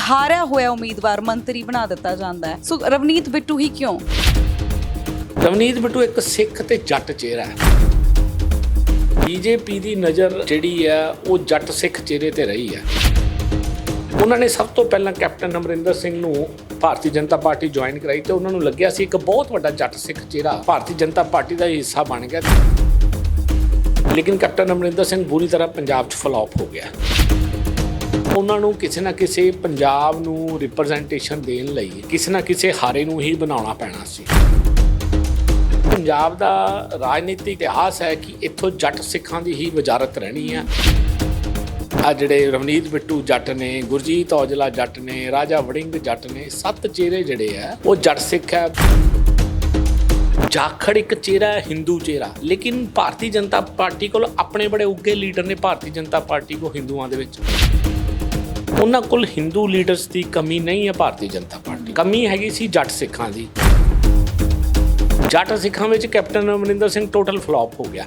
ਹਾਰਿਆ ਹੋਇਆ ਉਮੀਦਵਾਰ ਮੰਤਰੀ ਬਣਾ ਦਿੱਤਾ ਜਾਂਦਾ ਹੈ। ਸੋ ਰਵਨੀਤ ਬਿੱਟੂ ਹੀ ਕਿਉਂ? ਰਵਨੀਤ ਬਿੱਟੂ ਇੱਕ ਸਿੱਖ ਤੇ ਜੱਟ ਚਿਹਰਾ ਹੈ। ਬੀਜੇਪੀ ਦੀ ਨਜ਼ਰ ਜਿਹੜੀ ਹੈ, ਉਹ ਜੱਟ ਸਿੱਖ ਚਿਹਰੇ ਤੇ ਰਹੀ ਹੈ। ਉਹਨਾਂ ਨੇ ਸਭ ਤੋਂ ਪਹਿਲਾਂ ਕੈਪਟਨ ਅਮਰਿੰਦਰ ਸਿੰਘ ਨੂੰ ਭਾਰਤੀ ਜਨਤਾ ਪਾਰਟੀ ਜੁਆਇਨ ਕਰਾਈ ਤੇ ਉਹਨਾਂ ਨੂੰ ਲੱਗਿਆ ਸੀ ਇੱਕ ਬਹੁਤ ਵੱਡਾ ਜੱਟ ਸਿੱਖ ਚਿਹਰਾ। ਭਾਰਤੀ ਜਨਤਾ ਪਾਰਟੀ ਦਾ ਹਿੱਸਾ ਬਣ ਗਿਆ। ਲੇਕਿਨ ਕੈਪਟਨ ਅਮਰਿੰਦਰ ਸਿੰਘ ਬੁਰੀ ਤਰ੍ਹਾਂ ਪੰਜਾਬ 'ਚ ਫਲॉप ਹੋ ਗਿਆ। ਉਹਨਾਂ ਨੂੰ ਕਿਸੇ ਨਾ ਕਿਸੇ ਪੰਜਾਬ ਨੂੰ ਰਿਪਰੈਜ਼ੈਂਟੇਸ਼ਨ ਦੇਣ ਲਈ ਕਿਸੇ ਨਾ ਕਿਸੇ ਹਾਰੇ ਨੂੰ ਹੀ ਬਣਾਉਣਾ ਪੈਣਾ ਸੀ। ਪੰਜਾਬ ਦਾ ਰਾਜਨੀਤਿਕ ਇਤਿਹਾਸ ਹੈ ਕਿ ਇੱਥੋਂ ਜੱਟ ਸਿੱਖਾਂ ਦੀ ਹੀ ਵਜ਼ਾਰਤ ਰਹਿਣੀ ਹੈ ਆ ਜਿਹੜੇ ਰਵਨੀਤ ਬਿੱਟੂ ਜੱਟ ਨੇ, ਗੁਰਜੀਤ ਔਜਲਾ ਜੱਟ ਨੇ, ਰਾਜਾ ਵੜਿੰਗ ਜੱਟ ਨੇ, ਸੱਤ ਚਿਹਰੇ ਜਿਹੜੇ ਆ, ਉਹ ਜੱਟ ਸਿੱਖ ਹੈ। ਜਾਖੜ ਇੱਕ ਚਿਹਰਾ ਹੈ, ਹਿੰਦੂ ਚਿਹਰਾ ਲੇਕਿਨ ਭਾਰਤੀ ਜਨਤਾ ਪਾਰਟੀ ਕੋਲ ਆਪਣੇ ਬੜੇ ਉੱਗੇ ਲੀਡਰ ਨੇ, ਭਾਰਤੀ ਜਨਤਾ ਪਾਰਟੀ ਕੋ ਹਿੰਦੂਆਂ ਦੇ ਵਿੱਚ। ਉਹਨਾਂ ਕੋਲ ਹਿੰਦੂ ਲੀਡਰਸ ਦੀ ਕਮੀ ਨਹੀਂ ਹੈ ਭਾਰਤੀ ਜਨਤਾ ਪਾਰਟੀ। ਕਮੀ ਹੈਗੀ ਸੀ ਜੱਟ ਸਿੱਖਾਂ ਦੀ। ਜੱਟ ਸਿੱਖਾਂ ਵਿੱਚ captain Amarinder Singh total flop ਹੋ ਗਿਆ।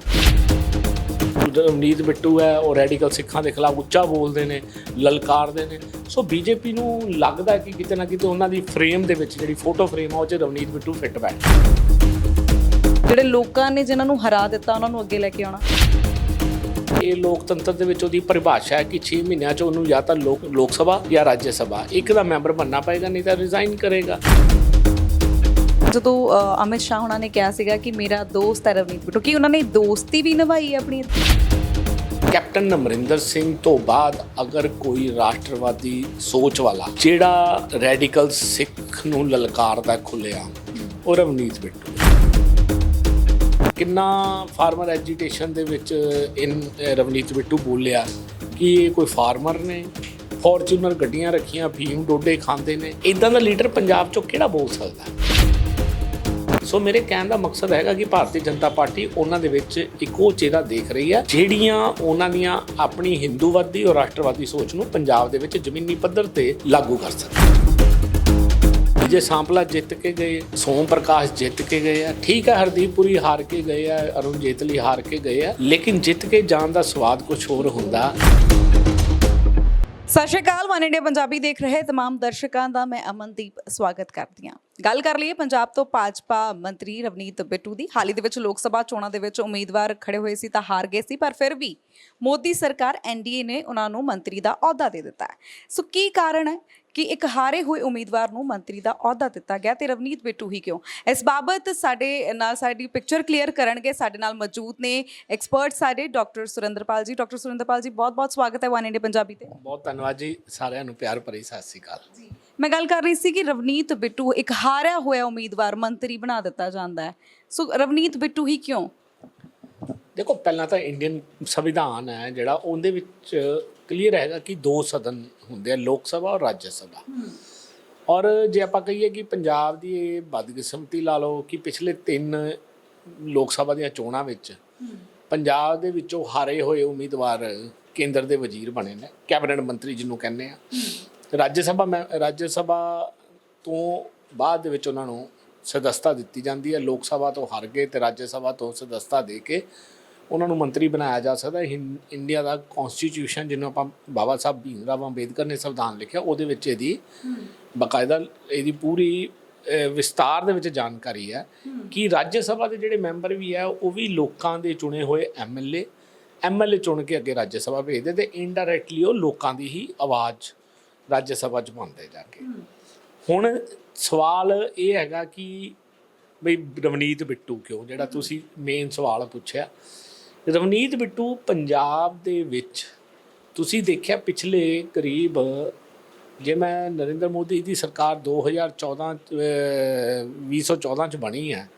ਰਵਨੀਤ ਬਿੱਟੂ ਹੈ, ਉਹ ਰੈਡੀਕਲ ਸਿੱਖਾਂ ਦੇ ਖਿਲਾਫ ਉੱਚਾ ਬੋਲਦੇ ਨੇ, ਲਲਕਾਰਦੇ ਨੇ। ਸੋ ਬੀਜੇਪੀ ਨੂੰ ਲੱਗਦਾ ਕਿ ਕਿਤੇ ਨਾ ਕਿਤੇ ਉਹਨਾਂ ਦੀ ਫਰੇਮ ਦੇ ਵਿੱਚ ਜਿਹੜੀ ਫੋਟੋ ਫਰੇਮ ਆ, ਉਹ 'ਚ ਰਵਨੀਤ ਬਿੱਟੂ ਫਿੱਟ ਬੈਠ ਜਿਹੜੇ ਲੋਕਾਂ ਨੇ ਜਿਨ੍ਹਾਂ ਨੂੰ ਹਰਾ ਦਿੱਤਾ, ਉਹਨਾਂ ਨੂੰ ਅੱਗੇ ਲੈ ਕੇ ਆਉਣਾ। ਇਹ ਲੋਕਤੰਤਰ ਦੇ ਵਿੱਚ ਉਹਦੀ ਪਰਿਭਾਸ਼ਾ ਹੈ ਕਿ 6 ਮਹੀਨਿਆਂ 'ਚ ਉਹਨੂੰ ਜਾਂ ਤਾਂ ਲੋਕ ਲੋਕ ਸਭਾ ਜਾਂ ਰਾਜ ਸਭਾ। ਇੱਕ ਦਾ ਮੈਂਬਰ ਬਣਨਾ ਪਏਗਾ ਨਹੀਂ ਤਾਂ ਰਿਜ਼ਾਈਨ ਕਰੇਗਾ। ਜਦੋਂ ਅਮਿਤ ਸ਼ਾਹ ਉਹਨਾਂ ਨੇ ਕਿਹਾ ਸੀਗਾ ਕਿ ਮੇਰਾ ਦੋਸਤ ਹੈ ਰਵਨੀਤ ਬਿੱਟੂ ਕੀ ਉਹਨਾਂ ਨੇ ਦੋਸਤੀ ਵੀ ਨਿਭਾਈ ਆਪਣੀ ਕੈਪਟਨ ਅਮਰਿੰਦਰ ਸਿੰਘ ਤੋਂ ਬਾਅਦ ਅਗਰ ਕੋਈ ਰਾਸ਼ਟਰਵਾਦੀ ਸੋਚ ਵਾਲਾ ਜਿਹੜਾ ਰੈਡੀਕਲ ਸਿੱਖ ਨੂੰ ਲਲਕਾਰਦਾ ਖੁੱਲਿਆ ਉਹ ਰਵਨੀਤ ਬਿੱਟੂ। ਕਿੰਨਾ ਫਾਰਮਰ ਐਜੀਟੇਸ਼ਨ ਦੇ ਵਿੱਚ ਇਨ ਰਵਨੀਤ ਬਿੱਟੂ ਬੋਲਿਆ ਕਿ ਇਹ ਕੋਈ ਫਾਰਮਰ ਨੇ? ਫੋਰਚੂਨਰ ਗੱਡੀਆਂ ਰੱਖੀਆਂ ਫੀਮ ਡੋਡੇ ਖਾਂਦੇ ਨੇ। ਇਦਾਂ ਦਾ ਲੀਡਰ ਪੰਜਾਬ ਚੋਂ ਕਿਹੜਾ ਬੋਲ ਸਕਦਾ? ਸੋ ਮੇਰੇ ਕਹਿਣ ਦਾ ਮਕਸਦ ਹੈਗਾ ਕਿ ਭਾਰਤੀ ਜਨਤਾ ਪਾਰਟੀ ਉਹਨਾਂ ਦੇ ਵਿੱਚ ਇੱਕੋ ਚਿਹਰਾ ਦੇਖ ਰਹੀ ਹੈ, ਜਿਹੜੀਆਂ ਉਹਨਾਂ ਦੀਆਂ ਆਪਣੀ ਹਿੰਦੂਵਾਦੀ ਔਰ ਰਾਸ਼ਟਰਵਾਦੀ ਸੋਚ ਨੂੰ ਪੰਜਾਬ ਦੇ ਵਿੱਚ ਜ਼ਮੀਨੀ ਪੱਧਰ ਤੇ ਲਾਗੂ ਕਰ ਸਕਣ ਜੇ ਸਾਂਪਲਾ ਜਿੱਤ ਕੇ ਗਏ ਸੋਮ ਪ੍ਰਕਾਸ਼ ਜਿੱਤ ਕੇ ਗਏ ਆ ਠੀਕ ਹੈ ਹਰਦੀਪ ਪੁਰੀ ਹਾਰ ਕੇ ਗਏ ਆ ਅਰੁਣ ਜੇਤਲੀ ਹਾਰ ਕੇ ਗਏ ਆ ਲੇਕਿਨ ਜਿੱਤ ਕੇ ਜਾਣ ਦਾ ਸਵਾਦ ਕੁਝ ਹੋਰ ਹੁੰਦਾ ਸਤਿ ਸ਼੍ਰੀ ਅਕਾਲ ਵਨ ਇੰਡੀਆ ਪੰਜਾਬੀ ਦੇਖ ਰਹੇ तमाम ਦਰਸ਼ਕਾਂ ਦਾ ਮੈਂ ਅਮਨਦੀਪ ਸਵਾਗਤ ਕਰਦੀ ਹਾਂ ਗੱਲ ਕਰ ਲਈਏ ਪੰਜਾਬ ਤੋਂ ਭਾਜਪਾ ਮੰਤਰੀ ਰਵਨੀਤ ਬਿੱਟੂ ਦੀ। ਹਾਲ ਹੀ ਦੇ ਵਿੱਚ ਲੋਕ ਸਭਾ ਚੋਣਾਂ ਦੇ ਵਿੱਚ ਉਮੀਦਵਾਰ ਖੜੇ ਹੋਏ ਸੀ ਤਾਂ ਹਾਰ ਗਏ ਸੀ ਪਰ ਫਿਰ ਵੀ ਮੋਦੀ ਸਰਕਾਰ ਐਨਡੀਏ ਨੇ ਉਹਨਾਂ ਨੂੰ ਮੰਤਰੀ ਦਾ ਅਹੁਦਾ ਦੇ ਦਿੱਤਾ ਹੈ। ਸੋ ਕੀ ਕਾਰਨ ਹੈ ਕਿ ਇੱਕ ਹਾਰੇ ਹੋਏ ਉਮੀਦਵਾਰ ਨੂੰ ਮੰਤਰੀ ਦਾ ਅਹੁਦਾ ਦਿੱਤਾ ਗਿਆ ਤੇ ਰਵਨੀਤ ਬਿੱਟੂ ਹੀ ਕਿਉਂ? ਇਸ ਬਾਬਤ ਸਾਡੇ ਨਾਲ ਸਾਡੀ ਪਿਕਚਰ ਕਲੀਅਰ ਕਰਨਗੇ। ਸਾਡੇ ਨਾਲ ਮੌਜੂਦ ਨੇ ਐਕਸਪਰਟ ਸਾਡੇ ਡਾਕਟਰ ਸੁਰਿੰਦਰਪਾਲ ਜੀ। ਡਾਕਟਰ ਸੁਰਿੰਦਰਪਾਲ ਜੀ ਬਹੁਤ-ਬਹੁਤ ਸਵਾਗਤ ਹੈ ਵਨ ਇੰਡੀਆ ਪੰਜਾਬੀ ਤੇ। ਬਹੁਤ ਧੰਨਵਾਦ ਜੀ ਸਾਰਿਆਂ ਨੂੰ ਪਿਆਰ ਭਰੀ ਸਤਿ ਸ੍ਰੀ ਅਕਾਲ। ਜੀ। ਮੈਂ ਗੱਲ ਕਰ ਰਹੀ ਸੀ ਕਿ ਰਵਨੀਤ ਬਿੱਟੂ ਇੱਕ ਹਾਰਿਆ ਹੋਇਆ ਉਮੀਦਵਾਰ ਮੰਤਰੀ ਬਣਾ ਦਿੱਤਾ ਜਾਂਦਾ ਹੈ। ਸੋ ਰਵਨੀਤ ਬਿੱਟੂ ਹੀ ਕਿਉਂ? ਦੇਖੋ, ਪਹਿਲਾਂ ਤਾਂ ਇੰਡੀਅਨ ਸੰਵਿਧਾਨ ਹੈ ਜਿਹੜਾ, ਉਹਦੇ ਵਿੱਚ ਕਲੀਅਰ ਹੈਗਾ ਕਿ ਦੋ ਸਦਨ ਹੁੰਦੇ ਆ, ਲੋਕ ਸਭਾ ਔਰ ਰਾਜ ਸਭਾ। ਔਰ ਜੇ ਆਪਾਂ ਕਹੀਏ ਕਿ ਪੰਜਾਬ ਦੀ ਇਹ ਬਦਕਿਸਮਤੀ ਲਾ ਲਓ ਕਿ ਪਿਛਲੇ ਤਿੰਨ ਲੋਕ ਸਭਾ ਦੀਆਂ ਚੋਣਾਂ ਵਿੱਚ ਪੰਜਾਬ ਦੇ ਵਿੱਚੋਂ ਹਾਰੇ ਹੋਏ ਉਮੀਦਵਾਰ ਕੇਂਦਰ ਦੇ ਵਜ਼ੀਰ ਬਣੇ ਨੇ, ਕੈਬਨਿਟ ਮੰਤਰੀ ਜਿਹਨੂੰ ਕਹਿੰਦੇ ਆ। ਰਾਜ ਸਭਾ ਮੈਂ ਰਾਜ ਸਭਾ ਤੋਂ ਬਾਅਦ ਦੇ ਵਿੱਚ ਉਹਨਾਂ ਨੂੰ ਸਦਸਤਾ ਦਿੱਤੀ ਜਾਂਦੀ ਹੈ। ਲੋਕ ਸਭਾ ਤੋਂ ਹਾਰ ਗਏ ਤੇ ਰਾਜ ਸਭਾ ਤੋਂ ਸਦਸਤਾ ਦੇ ਕੇ ਉਹਨਾਂ ਨੂੰ ਮੰਤਰੀ ਬਣਾਇਆ ਜਾ ਸਕਦਾ ਇੰਡੀਆ ਦਾ ਕਨਸਟੀਟਿਊਸ਼ਨ ਜਿਹਨੂੰ ਆਪਾਂ ਬਾਬਾ ਸਾਹਿਬ ਭੀਮ ਰਾਵ ਅੰਬੇਦਕਰ ਨੇ ਸੰਵਿਧਾਨ ਲਿਖਿਆ ਉਹਦੇ ਵਿੱਚ ਇਹਦੀ ਬਕਾਇਦਾ ਇਹਦੀ ਪੂਰੀ ਵਿਸਤਾਰ ਦੇ ਵਿੱਚ ਜਾਣਕਾਰੀ ਹੈ ਕਿ ਰਾਜ ਸਭਾ ਦੇ ਜਿਹੜੇ ਮੈਂਬਰ ਵੀ ਹੈ ਉਹ ਵੀ ਲੋਕਾਂ ਦੇ ਚੁਣੇ ਹੋਏ ਐਮਐਲਏ ਐਮਐਲਏ ਚੁਣ ਕੇ ਅੱਗੇ ਰਾਜ ਸਭਾ ਭੇਜਦੇ ਤੇ ਇਨਡਾਇਰੈਕਟਲੀ ਉਹ ਲੋਕਾਂ ਦੀ ਹੀ ਆਵਾਜ਼ ਰਾਜ ਸਭਾ ਚ ਪਾਉਂਦੇ ਜਾ ਕੇ। ਹੁਣ ਸਵਾਲ ਇਹ ਹੈਗਾ ਕਿ ਬਈ ਰਵਨੀਤ ਬਿੱਟੂ ਕਿਉਂ? ਜਿਹੜਾ ਤੁਸੀਂ ਮੇਨ ਸਵਾਲ ਪੁੱਛਿਆ। ਰਵਨੀਤ ਬਿੱਟੂ ਪੰਜਾਬ ਦੇ ਵਿੱਚ ਤੁਸੀਂ ਦੇਖਿਆ ਪਿਛਲੇ ਕਰੀਬ ਜੇ ਮੈਂ ਨਰਿੰਦਰ ਮੋਦੀ ਦੀ ਸਰਕਾਰ 2014 ਚ, ਅਹ, 2014 ਚ ਬਣੀ ਹੈ